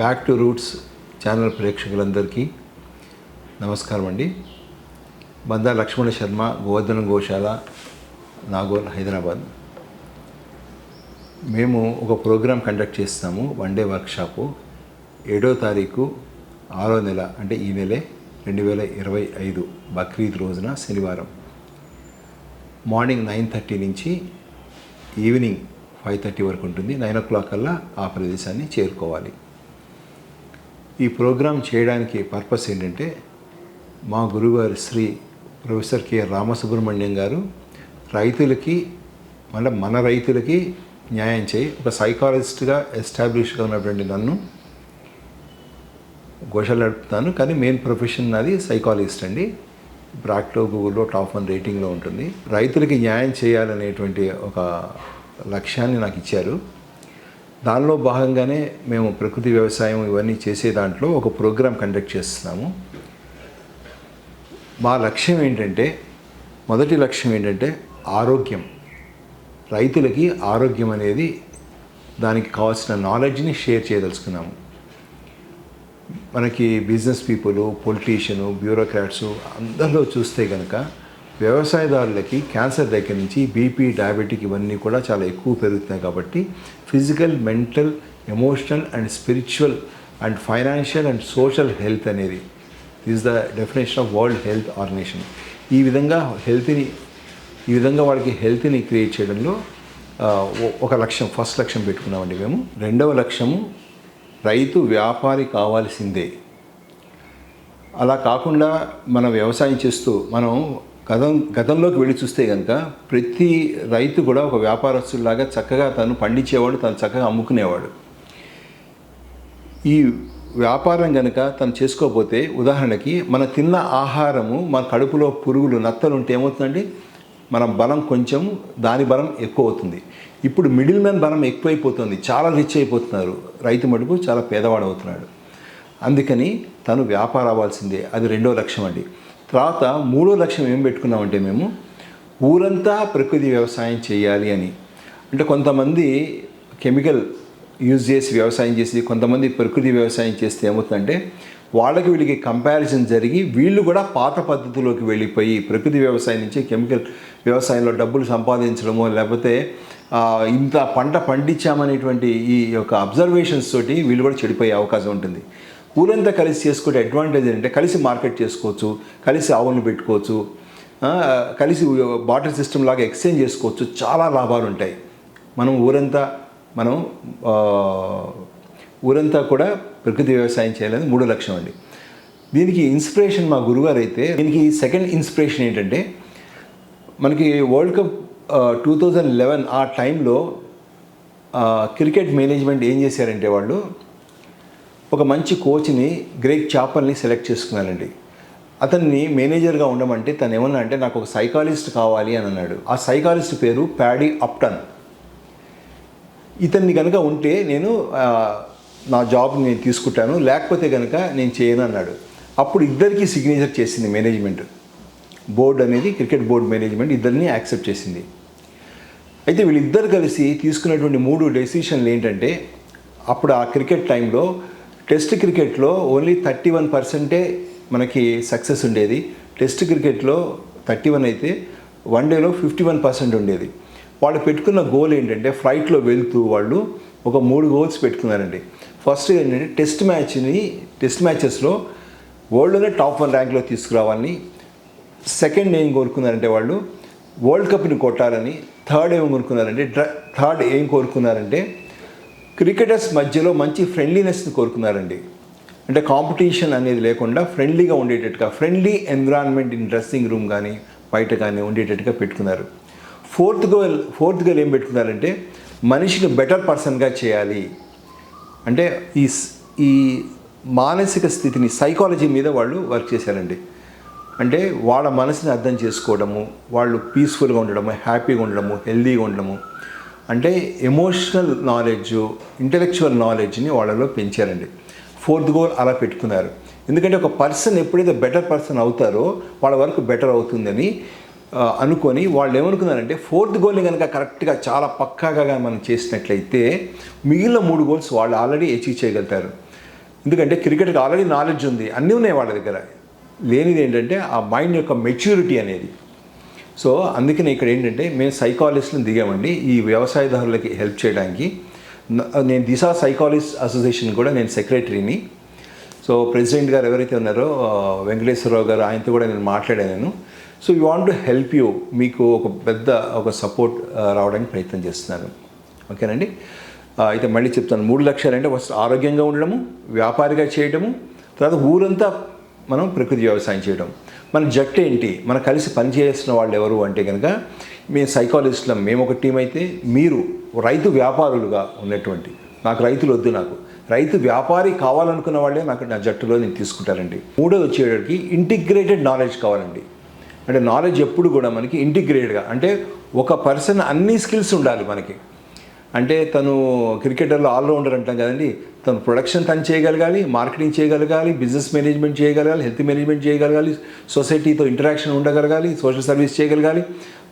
Back to roots channel ప్రేక్షకులందరికీ నమస్కారం అండి. బందా లక్ష్మణ శర్మ గోవర్ధన గోశాల నాగోల్ హైదరాబాద్. మేము ఒక ప్రోగ్రాం కండక్ట్ చేస్తాము వన్ డే వర్క్షాపు. ఏడో తారీఖు ఆరో నెల అంటే ఈ నెలే రెండు వేల ఇరవై ఐదు బక్రీద్ రోజున శనివారం. మార్నింగ్ నైన్ థర్టీ నుంచి ఈవినింగ్ ఫైవ్ థర్టీ వరకు ఉంటుంది. నైన్ ఓ క్లాక్ కల్లా ఆ ప్రదేశాన్ని చేరుకోవాలి. ఈ ప్రోగ్రాం చేయడానికి పర్పస్ ఏంటంటే మా గురుగారు శ్రీ ప్రొఫెసర్ కె రామసుబ్రహ్మణ్యం గారు రైతులకి మళ్ళీ మన రైతులకి న్యాయం చేయి. ఒక సైకాలజిస్ట్గా ఎస్టాబ్లిష్గా ఉన్నటువంటి నన్ను గోశాల కానీ మెయిన్ ప్రొఫెషన్ నాది సైకాలజిస్ట్ అండి. బ్రాక్లో గూగుల్లో టాప్ వన్ రేటింగ్లో ఉంటుంది. రైతులకి న్యాయం చేయాలనేటువంటి ఒక లక్ష్యాన్ని నాకు ఇచ్చారు. దానిలో భాగంగానే మేము ప్రకృతి వ్యవసాయం ఇవన్నీ చేసే దాంట్లో ఒక ప్రోగ్రాం కండక్ట్ చేస్తున్నాము. మా లక్ష్యం ఏంటంటే మొదటి లక్ష్యం ఏంటంటే ఆరోగ్యం. రైతులకి ఆరోగ్యం అనేది దానికి కావాల్సిన నాలెడ్జ్ని షేర్ చేయదలుచుకున్నాము. మనకి బిజినెస్ పీపుల్ పొలిటీషియను బ్యూరోక్రాట్స్ అందరిలో చూస్తే కనుక వ్యవసాయదారులకి క్యాన్సర్ దగ్గర నుంచి బీపీ డయాబెటిక్ ఇవన్నీ కూడా చాలా ఎక్కువ పెరుగుతున్నాయి కాబట్టి physical mental emotional and spiritual and financial and social health అనేది is the definition of World Health Organization ఈ విధంగా హెల్త్ని ఈ విధంగా వాళ్ళకి హెల్త్ని క్రియేట్ చేయడంలో ఒక లక్ష్యం ఫస్ట్ లక్ష్యం పెట్టుకున్నామండి మేము. రెండవ లక్ష్యము రైతు వ్యాపారి కావాల్సిందే. అలా కాకుండా మనం వ్యవసాయం చేస్తూ మనం గతం గతంలోకి వెళ్ళి చూస్తే కనుక ప్రతి రైతు కూడా ఒక వ్యాపారస్తులాగా చక్కగా తను పండించేవాడు తను చక్కగా అమ్ముకునేవాడు. ఈ వ్యాపారం కనుక తను చేసుకోకపోతే ఉదాహరణకి మన తిన్న ఆహారము మన కడుపులో పురుగులు నత్తలు ఉంటే ఏమవుతుందండి? మన బలం కొంచెం దాని బలం ఎక్కువ అవుతుంది ఇప్పుడు మిడిల్ మ్యాన్ బలం ఎక్కువైపోతుంది చాలా రిచ్ అయిపోతున్నారు. రైతు మటుకు చాలా పేదవాడు అవుతున్నాడు అందుకని తను వ్యాపారం అవ్వాల్సిందే. అది రెండో లక్ష్యం అండి. తర్వాత మూడో లక్ష్యం ఏం పెట్టుకున్నామంటే మేము ఊరంతా ప్రకృతి వ్యవసాయం చేయాలి అని. అంటే కొంతమంది కెమికల్ యూజ్ చేసి వ్యవసాయం చేసి కొంతమంది ప్రకృతి వ్యవసాయం చేస్తే ఏమవుతుందంటే వాళ్ళకి వీళ్ళకి కంపారిజన్ జరిగి వీళ్ళు కూడా పాత పద్ధతిలోకి వెళ్ళిపోయి ప్రకృతి వ్యవసాయం నుంచి కెమికల్ వ్యవసాయంలో డబ్బులు సంపాదించడమో లేకపోతే ఇంత పంట పండించామనేటువంటి ఈ యొక్క అబ్జర్వేషన్స్ తోటి వీళ్ళు కూడా చెడిపోయే అవకాశం ఉంటుంది. ఊరంతా కలిసి చేసుకునే అడ్వాంటేజ్ ఏంటంటే కలిసి మార్కెట్ చేసుకోవచ్చు కలిసి ఆవులను పెట్టుకోవచ్చు కలిసి బాటర్ సిస్టమ్ లాగా ఎక్స్చేంజ్ చేసుకోవచ్చు. చాలా లాభాలు ఉంటాయి. మనం ఊరంతా మనం ఊరంతా కూడా ప్రకృతి వ్యవసాయం చేయాలని మూడో లక్ష్యం అండి. దీనికి ఇన్స్పిరేషన్ మా గురుగారు అయితే దీనికి సెకండ్ ఇన్స్పిరేషన్ ఏంటంటే మనకి world cup two thousand eleven ఆ టైంలో క్రికెట్ మేనేజ్మెంట్ ఏం చేశారంటే వాళ్ళు ఒక మంచి కోచ్ని గ్రేక్ చాపల్ని సెలెక్ట్ చేసుకున్నానండి అతన్ని మేనేజర్గా ఉండమంటే తను ఏమన్నా అంటే నాకు ఒక సైకాలజిస్ట్ కావాలి అని అన్నాడు. ఆ సైకాలజిస్ట్ పేరు ప్యాడీ అప్టన్. ఇతన్ని కనుక ఉంటే నేను నా జాబ్ నేను తీసుకుంటాను లేకపోతే కనుక నేను చేయను అన్నాడు. అప్పుడు ఇద్దరికి సిగ్నేచర్ చేసింది మేనేజ్మెంట్. బోర్డు అనేది క్రికెట్ బోర్డు మేనేజ్మెంట్ ఇద్దరిని యాక్సెప్ట్ చేసింది. అయితే వీళ్ళిద్దరు కలిసి తీసుకున్నటువంటి మూడు డెసిషన్లు ఏంటంటే అప్పుడు ఆ క్రికెట్ టైంలో టెస్ట్ క్రికెట్లో ఓన్లీ థర్టీ వన్ పర్సెంటే మనకి సక్సెస్ ఉండేది. టెస్ట్ క్రికెట్లో థర్టీ వన్ అయితే వన్ డేలో ఫిఫ్టీ వన్ పర్సెంట్ ఉండేది. వాళ్ళు పెట్టుకున్న గోల్ ఏంటంటే ఫ్లైట్లో వెళ్తూ వాళ్ళు ఒక మూడు గోల్స్ పెట్టుకున్నారండి. ఫస్ట్ ఏంటంటే టెస్ట్ మ్యాచ్ని టెస్ట్ మ్యాచెస్లో వరల్డ్లోనే టాప్ వన్ ర్యాంక్లో తీసుకురావాలని సెకండ్ ఏం కోరుకున్నారంటే వాళ్ళు వరల్డ్ కప్ని కొట్టాలని థర్డ్ ఏం కోరుకున్నారంటే థర్డ్ ఏం కోరుకున్నారంటే క్రికెటర్స్ మధ్యలో మంచి ఫ్రెండ్లీనెస్ని కోరుకున్నారండి. అంటే కాంపిటీషన్ అనేది లేకుండా ఫ్రెండ్లీగా ఉండేటట్టుగా friendly environment in dressing room కానీ బయట కానీ ఉండేటట్టుగా పెట్టుకున్నారు. ఫోర్త్ గోల్ ఫోర్త్ గోల్ ఏం పెట్టుకున్నారంటే మనిషిని బెటర్ పర్సన్గా చేయాలి. అంటే ఈ స్- ఈ మానసిక స్థితిని సైకాలజీ మీద వాళ్ళు వర్క్ చేశారండి. అంటే వాళ్ళ మనసుని అర్థం చేసుకోవడము వాళ్ళు పీస్ఫుల్గా ఉండడము హ్యాపీగా ఉండడము హెల్దీగా ఉండడము అంటే ఎమోషనల్ నాలెడ్జ్ ఇంటలెక్చువల్ నాలెడ్జ్ని వాళ్ళలో పెంచారండి. ఫోర్త్ గోల్ అలా పెట్టుకున్నారు. ఎందుకంటే ఒక పర్సన్ ఎప్పుడైతే బెటర్ పర్సన్ అవుతారో వాళ్ళ వరకు బెటర్ అవుతుందని అనుకొని వాళ్ళు ఏమనుకున్నారంటే ఫోర్త్ గోల్ని కనుక కరెక్ట్గా చాలా పక్కాగా మనం చేసినట్లయితే మిగిలిన మూడు గోల్స్ వాళ్ళు ఆల్రెడీ అచీవ్ చేయగలుగుతారు. ఎందుకంటే క్రికెట్కి ఆల్రెడీ నాలెడ్జ్ ఉంది. అన్నీ ఉన్నాయి వాళ్ళ దగ్గర. లేనిది ఏంటంటే ఆ మైండ్ యొక్క మెచ్యూరిటీ అనేది. సో అందుకని ఇక్కడ ఏంటంటే మేము సైకాలజిస్ట్ని దిగామండి. ఈ వ్యవసాయదారులకి హెల్ప్ చేయడానికి. నేను దిశా సైకాలజిస్ట్ అసోసియేషన్ కూడా నేను సెక్రటరీని సో ప్రెసిడెంట్ గారు ఎవరైతే ఉన్నారో వెంకటేశ్వరరావు గారు ఆయనతో కూడా నేను మాట్లాడాను. నేను so you want to help you మీకు ఒక పెద్ద ఒక సపోర్ట్ రావడానికి ప్రయత్నం చేస్తున్నాను ఓకేనండి? అయితే మళ్ళీ చెప్తాను. మూడు లక్ష్యాలు అంటే ఫస్ట్ ఆరోగ్యంగా ఉండడము వ్యాపారిగా చేయడము తర్వాత ఊరంతా మనం ప్రకృతి వ్యవసాయం చేయడం. మన జట్టు ఏంటి? మన కలిసి పనిచేయాల్సిన వాళ్ళు ఎవరు అంటే కనుక మేము సైకాలజిస్టులం మేము ఒక టీం అయితే మీరు రైతు వ్యాపారులుగా ఉన్నటువంటి నాకు రైతులు వద్దు నాకు. రైతు వ్యాపారి కావాలనుకున్న వాళ్ళే నాకు నా జట్టులో నేను తీసుకుంటానండి మూడోది వచ్చేటప్పటికి ఇంటిగ్రేటెడ్ నాలెడ్జ్ కావాలండి. అంటే నాలెడ్జ్ ఎప్పుడు కూడా మనకి ఇంటిగ్రేటెడ్గా అంటే ఒక పర్సన్ అన్ని స్కిల్స్ ఉండాలి మనకి. అంటే తను క్రికెటర్లో ఆల్రౌండర్ అంటాం కదండి. తను ప్రొడక్షన్ తను చేయగలగాలి మార్కెటింగ్ చేయగలగాలి బిజినెస్ మేనేజ్మెంట్ చేయగలగాలి హెల్త్ మేనేజ్మెంట్ చేయగలగాలి సొసైటీతో ఇంటరాక్షన్ ఉండగలగాలి సోషల్ సర్వీస్ చేయగలగాలి.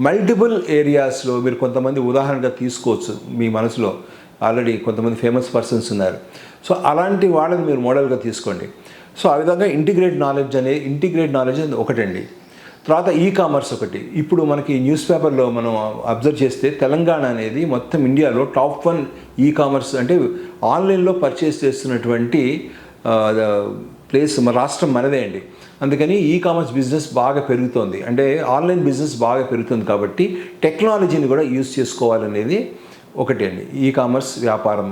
మల్టిపుల్ ఏరియాస్లో మీరు కొంతమంది ఉదాహరణగా తీసుకోవచ్చు మీ మనసులో. ఆల్రెడీ కొంతమంది ఫేమస్ పర్సన్స్ ఉన్నారు. సో అలాంటి వాళ్ళని మీరు మోడల్గా తీసుకోండి. సో ఆ విధంగా ఇంటిగ్రేట్ నాలెడ్జ్ అనే ఇంటిగ్రేట్ నాలెడ్జ్ అనేది ఒకటండి. తర్వాత ఈ కామర్స్ ఒకటి. ఇప్పుడు మనకి న్యూస్ పేపర్లో మనం అబ్జర్వ్ చేస్తే తెలంగాణ అనేది మొత్తం ఇండియాలో టాప్ వన్ ఈ కామర్స్ అంటే ఆన్లైన్లో పర్చేస్ చేస్తున్నటువంటి ప్లేస్ మన రాష్ట్రం మనదే అండి. అందుకని ఈ కామర్స్ బిజినెస్ బాగా పెరుగుతోంది. అంటే ఆన్లైన్ బిజినెస్ బాగా పెరుగుతుంది కాబట్టి టెక్నాలజీని కూడా యూజ్ చేసుకోవాలనేది ఒకటి అండి. ఈ కామర్స్ వ్యాపారం.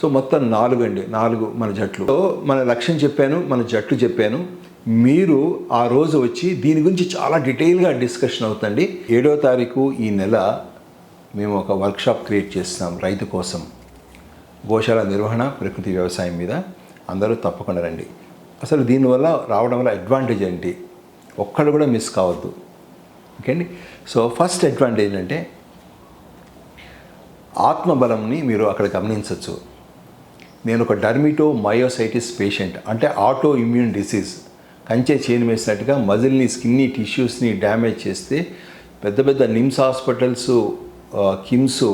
సో మొత్తం నాలుగు అండి. నాలుగు మన జట్లు. సో మన లక్ష్యం చెప్పాను మన జట్లు చెప్పాను. మీరు ఆ రోజు వచ్చి దీని గురించి చాలా డీటెయిల్గా డిస్కషన్ అవుతుంది ఏడో తారీఖు ఈ నెల మేము ఒక వర్క్షాప్ క్రియేట్ చేస్తున్నాం రైతు కోసం. గోశాల నిర్వహణ ప్రకృతి వ్యవసాయం మీద అందరూ తప్పకుండా రండి. అసలు దీనివల్ల రావడం వల్ల అడ్వాంటేజ్ ఏంటి? ఒక్కడు కూడా మిస్ కావద్దు. ఓకే అండి? సో ఫస్ట్ అడ్వాంటేజ్ అంటే ఆత్మబలంని మీరు అక్కడ గమనించవచ్చు నేను ఒక డర్మిటో మయోసైటిస్ పేషెంట్ అంటే ఆటో ఇమ్యూన్ డిసీజ్ కంచె చేను వేసినట్టుగా మజిల్ని స్కిన్ని టిష్యూస్ని డ్యామేజ్ చేస్తే పెద్ద పెద్ద నిమ్స్ హాస్పిటల్స్ కిమ్స్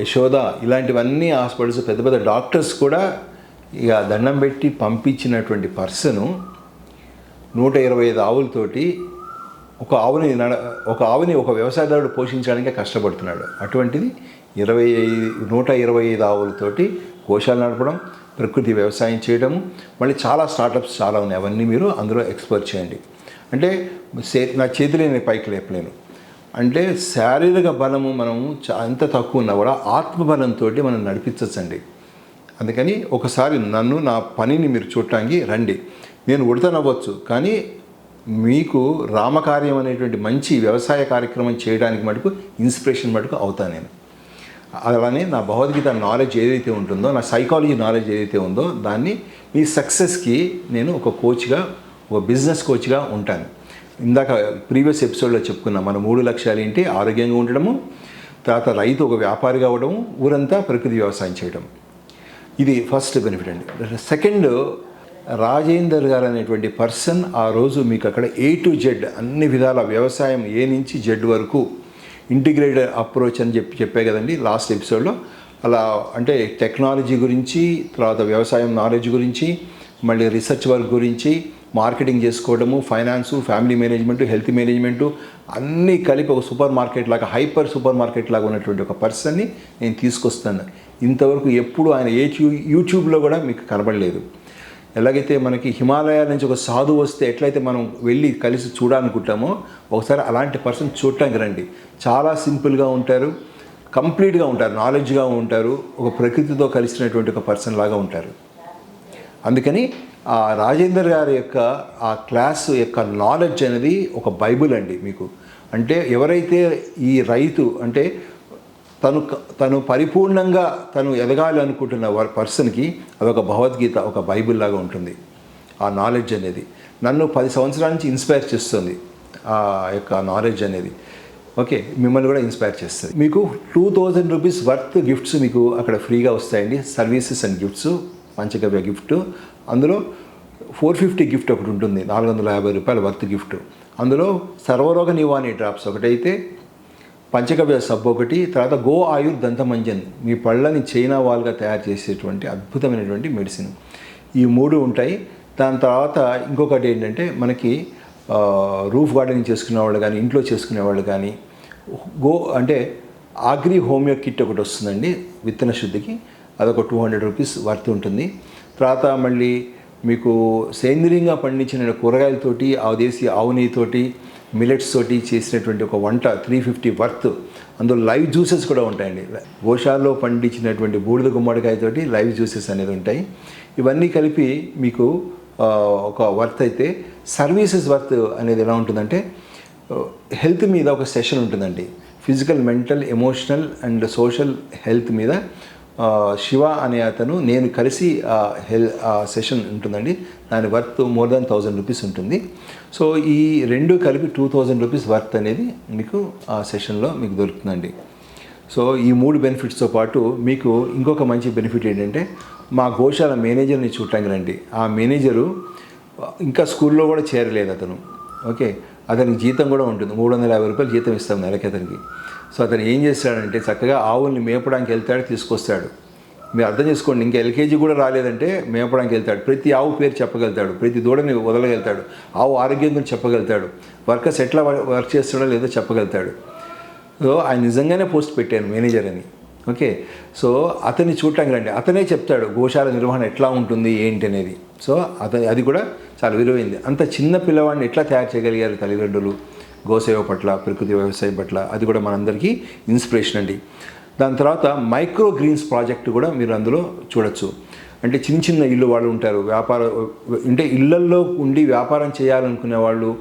యశోద ఇలాంటివన్నీ హాస్పిటల్స్ పెద్ద పెద్ద డాక్టర్స్ కూడా ఇక దండం పెట్టి పంపించినటువంటి పర్సను నూట ఇరవై ఐదు ఆవులతోటి ఒక ఆవుని నడ ఒక ఆవుని ఒక వ్యవసాయదారుడు పోషించడానికే కష్టపడుతున్నాడు. అటువంటిది ఇరవై ఐదు నూట ఇరవై ఐదు ఆవులతోటి కోశాలు నడపడం ప్రకృతి వ్యవసాయం చేయడం మళ్ళీ చాలా స్టార్టప్స్ చాలా ఉన్నాయి. అవన్నీ మీరు అందులో ఎక్స్ప్లోర్ చేయండి. అంటే నా చేతిలో నేను పైకి లేపలేను. అంటే శారీరక బలము మనము చా- ఎంత తక్కువ ఉన్నా కూడా ఆత్మబలంతో మనం నడిపించచ్చండి. అందుకని ఒకసారి నన్ను నా పనిని మీరు చూడటానికి రండి. నేను ఉడతనవ్వచ్చు కానీ మీకు రామకార్యం అనేటువంటి మంచి వ్యవసాయ కార్యక్రమం చేయడానికి మటుకు ఇన్స్పిరేషన్ మటుకు అవుతాను నేను. అలానే నా భగవద్గీత నాలెడ్జ్ ఏదైతే ఉంటుందో నా సైకాలజీ నాలెడ్జ్ ఏదైతే ఉందో దాన్ని మీ సక్సెస్కి నేను ఒక కోచ్గా ఒక బిజినెస్ కోచ్గా ఉంటాను. ఇందాక ప్రీవియస్ ఎపిసోడ్లో చెప్పుకున్నాం మన మూడు లక్ష్యాలు ఏంటి? ఆరోగ్యంగా ఉండడము తర్వాత రైతు ఒక వ్యాపారిగా అవ్వడము ఊరంతా ప్రకృతి వ్యవసాయం చేయడం. ఇది ఫస్ట్ బెనిఫిట్ అండి. సెకండ్ రాజేందర్ గారు అనేటువంటి పర్సన్ ఆ రోజు మీకు అక్కడ ఏ టు జెడ్ అన్ని విధాల వ్యవసాయం ఏ నుంచి జెడ్ వరకు ఇంటిగ్రేటెడ్ అప్రోచ్ అని చెప్పి చెప్పే కదండి లాస్ట్ ఎపిసోడ్లో. అలా అంటే టెక్నాలజీ గురించి తర్వాత వ్యవసాయం నాలెడ్జ్ గురించి మళ్ళీ రీసెర్చ్ వర్క్ గురించి మార్కెటింగ్ చేసుకోవడము finance family management health management అన్నీ కలిపి ఒక సూపర్ మార్కెట్ లాగా హైపర్ సూపర్ మార్కెట్ లాగా ఉన్నటువంటి ఒక పర్సన్ని నేను తీసుకొస్తాను. ఇంతవరకు ఎప్పుడు ఆయన ఏ యూట్యూబ్లో కూడా మీకు కనబడలేదు. ఎలాగైతే మనకి హిమాలయాల నుంచి ఒక సాధు వస్తే ఎట్లయితే మనం వెళ్ళి కలిసి చూడాలనుకుంటామో ఒకసారి అలాంటి పర్సన్ చూడటానికి రండి. చాలా సింపుల్గా ఉంటారు కంప్లీట్గా ఉంటారు నాలెడ్జ్గా ఉంటారు ఒక ప్రకృతితో కలిసినటువంటి ఒక పర్సన్ లాగా ఉంటారు. అందుకని ఆ రాజేందర్ గారి యొక్క ఆ క్లాస్ యొక్క నాలెడ్జ్ అనేది ఒక బైబుల్ అండి మీకు. అంటే ఎవరైతే ఈ రైతు అంటే తను తను పరిపూర్ణంగా తను ఎదగాలి అనుకుంటున్న వర్- పర్సన్కి ఒక భగవద్గీత ఒక బైబిల్ లాగా ఉంటుంది. ఆ నాలెడ్జ్ అనేది. నన్ను పది సంవత్సరాల నుంచి ఇన్స్పైర్ చేస్తుంది ఆ యొక్క నాలెడ్జ్ అనేది. ఓకే మిమ్మల్ని కూడా ఇన్స్పైర్ చేస్తుంది. మీకు two thousand rupees worth gifts మీకు అక్కడ ఫ్రీగా వస్తాయండి. Services and gifts panchagavya gift. అందులో ఫోర్ ఫిఫ్టీ గిఫ్ట్ ఒకటి ఉంటుంది. నాలుగు వందల యాభై రూపాయల వర్త్ గిఫ్ట్. అందులో సర్వరోగ నివారణి డ్రాప్స్ ఒకటైతే పంచగవ్య సబ్బు ఒకటి తర్వాత గో ఆయుర్ దంతమంజన్ మీ పళ్ళని చైనా వాల్గా తయారు చేసేటువంటి అద్భుతమైనటువంటి మెడిసిన్. ఈ మూడు ఉంటాయి. దాని తర్వాత ఇంకొకటి ఏంటంటే మనకి రూఫ్ గార్డెనింగ్ చేసుకునే వాళ్ళు కానీ ఇంట్లో చేసుకునే వాళ్ళు కానీ గో అంటే ఆగ్రి హోమియో కిట్ ఒకటి వస్తుందండి విత్తన శుద్ధికి. అదొక టూ హండ్రెడ్ రూపీస్ వర్త్ ఉంటుంది. తర్వాత మళ్ళీ మీకు సేంద్రియంగా పండించిన కూరగాయలతోటి ఆ దేశీ ఆవు నెయ్యితోటి మిలెట్స్ తోటి చేసినటువంటి ఒక వంట త్రీ ఫిఫ్టీ వర్త్ అందులో లైవ్ జ్యూసెస్ కూడా ఉంటాయండి. గోషాల్లో పండించినటువంటి బూడిద గుమ్మడికాయతోటి లైవ్ జ్యూసెస్ అనేది ఉంటాయి. ఇవన్నీ కలిపి మీకు ఒక వర్త్ అయితే సర్వీసెస్ వర్త్ అనేది ఎలా ఉంటుందంటే హెల్త్ మీద ఒక సెషన్ ఉంటుందండి. Physical mental emotional and social health మీద శివ అనే అతను నేను కలిసి హెల్ సెషన్ ఉంటుందండి. దాని worth more than thousand rupees ఉంటుంది. సో ఈ రెండు కలిపి టూ థౌజండ్ రూపీస్ వర్త్ అనేది మీకు ఆ సెషన్లో మీకు దొరుకుతుందండి. సో ఈ మూడు బెనిఫిట్స్తో పాటు మీకు ఇంకొక మంచి బెనిఫిట్ ఏంటంటే మా గోశాల మేనేజర్ని చూడటానికి రండి. ఆ మేనేజరు ఇంకా స్కూల్లో కూడా చేరలేదు అతను. ఓకే? అతనికి జీతం కూడా ఉంటుంది. మూడు వందల యాభై రూపాయలు జీతం ఇస్తాం నెలకి అతనికి. సో అతను ఏం చేస్తాడంటే చక్కగా ఆవుల్ని మేపడానికి వెళ్తాడు తీసుకొస్తాడు. మీరు అర్థం చేసుకోండి ఇంకా ఎల్కేజీ కూడా రాలేదంటే మేపడానికి వెళ్తాడు. ప్రతి ఆవు పేరు చెప్పగలుగుతాడు ప్రతి దూడని వదలగలుగుతాడు. ఆవు ఆరోగ్యం గురించి చెప్పగలుగుతాడు. వర్కర్స్ ఎట్లా వర్క్ చేస్తాడో లేదో చెప్పగలుగుతాడు. సో ఆయన నిజంగానే పోస్ట్ పెట్టాను మేనేజర్ అని. ఓకే. సో అతన్ని చూడటానికి రండి. అతనే చెప్తాడు గోశాల నిర్వహణ ఎట్లా ఉంటుంది ఏంటి అనేది. సో అతని అది కూడా చాలా విలువైంది. అంత చిన్న పిల్లవాడిని ఎట్లా తయారు చేయగలిగారు తల్లిదండ్రులు? గోసేవ పట్ల ప్రకృతి వ్యవసాయం పట్ల అది కూడా మనందరికీ ఇన్స్పిరేషన్ అండి. దాని తర్వాత మైక్రో గ్రీన్స్ ప్రాజెక్ట్ కూడా మీరు అందులో చూడొచ్చు. అంటే చిన్న చిన్న ఇల్లు వాళ్ళు ఉంటారు. వ్యాపార అంటే ఇళ్ళల్లో ఉండి వ్యాపారం చేయాలనుకునే వాళ్ళు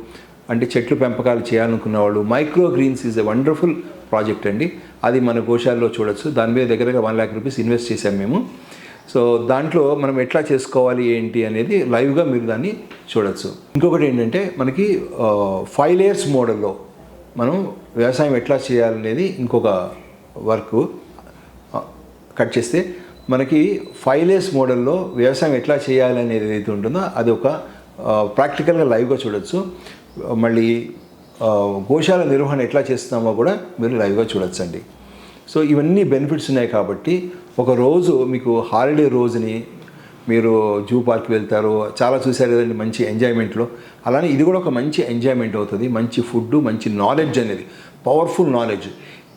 అంటే చెట్లు పెంపకాలు చేయాలనుకునే వాళ్ళు micro greens is a wonderful project అండి. అది మన గోశాలలో చూడొచ్చు. దాని మీద దగ్గరగా వన్ ల్యాక్ రూపీస్ ఇన్వెస్ట్ చేశాం మేము. సో దాంట్లో మనం ఎట్లా చేసుకోవాలి ఏంటి అనేది లైవ్గా మీరు దాన్ని చూడొచ్చు. ఇంకొకటి ఏంటంటే మనకి ఫైవ్ లేయర్స్ మోడల్లో మనం వ్యవసాయం ఎట్లా చేయాలనేది ఇంకొక వర్క్ కట్ చేస్తే మనకి ఫైవ్ లేయర్స్ మోడల్లో వ్యవసాయం ఎట్లా చేయాలి అనేది ఏదైతే ఉంటుందో అది ఒక ప్రాక్టికల్గా లైవ్గా చూడొచ్చు. మళ్ళీ గోశాల నిర్వహణ ఎట్లా చేస్తున్నామో కూడా మీరు లైవ్గా చూడొచ్చండి. సో ఇవన్నీ బెనిఫిట్స్ ఉన్నాయి కాబట్టి ఒక రోజు మీకు హాలిడే రోజుని మీరు జూ పార్క్ వెళ్తారు చాలా చూశారు కదండి మంచి ఎంజాయ్మెంట్లో. అలానే ఇది కూడా ఒక మంచి ఎంజాయ్మెంట్ అవుతుంది మంచి ఫుడ్ మంచి నాలెడ్జ్ అనేది పవర్ఫుల్ నాలెడ్జ్.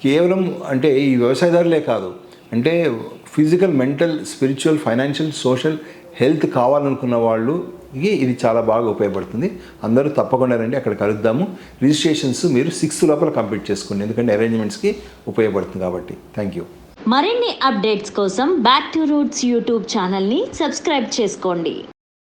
కేవలం అంటే ఈ వ్యవసాయదారులే కాదు అంటే physical mental spiritual financial social health కావాలనుకున్న వాళ్ళు ఇది చాలా బాగా ఉపయోగపడుతుంది. అందరూ తప్పకుండా రండి అక్కడ కలుద్దాము. రిజిస్ట్రేషన్స్ మీరు సిక్స్త్ లోపల కంప్లీట్ చేసుకోండి ఎందుకంటే అరేంజ్మెంట్స్కి ఉపయోగపడుతుంది కాబట్టి. థ్యాంక్ యూ మరిన్ని అప్డేట్స్ కోసం బ్యాక్ టు రూట్స్ యూట్యూబ్ ఛానల్ని సబ్స్క్రైబ్ చేసుకోండి.